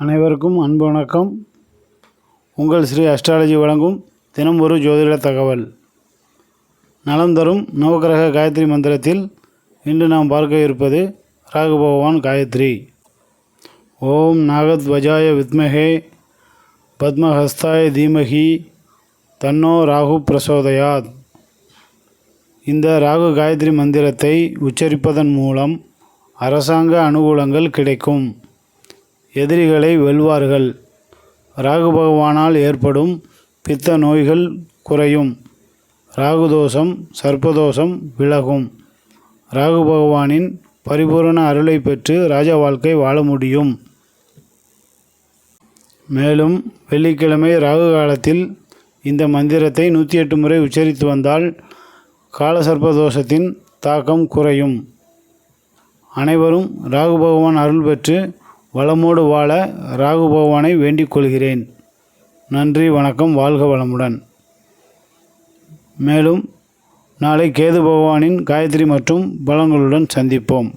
அனைவருக்கும் அன்பு வணக்கம். உங்கள் ஸ்ரீ அஸ்ட்ராலஜி வழங்கும் தினம் ஒரு ஜோதிட தகவல். நலம் தரும் நவக்கிரக காயத்ரி மந்திரத்தில் இன்று நாம் பார்க்க இருப்பது ராகு பகவான் காயத்ரி. ஓம் நாகத்வஜாய வித்மகே பத்மஹஸ்தாய தீமகி தன்னோ ராகு பிரசோதயாத். இந்த ராகு காயத்ரி மந்திரத்தை உச்சரிப்பதன் மூலம் அரசாங்க அனுகூலங்கள் கிடைக்கும். எதிரிகளை வெல்வார்கள். ராகு பகவானால் ஏற்படும் பித்த நோய்கள் குறையும். ராகுதோஷம் சர்ப்பதோஷம் விலகும். ராகு பகவானின் பரிபூரண அருளை பெற்று ராஜ வாழ்க்கை வாழ முடியும். மேலும் வெள்ளிக்கிழமை ராகு காலத்தில் இந்த மந்திரத்தை நூற்றி எட்டு முறை உச்சரித்து வந்தால் காலசர்ப்பதோஷத்தின் தாக்கம் குறையும். அனைவரும் ராகு பகவான் அருள் பெற்று வளமோடு வாழ ராகு பகவானை வேண்டிக் கொள்கிறேன். நன்றி வணக்கம் வாழ்க வளமுடன். மேலும் நாளை கேது பகவானின் காயத்ரி மற்றும் பலங்களுடன் சந்திப்போம்.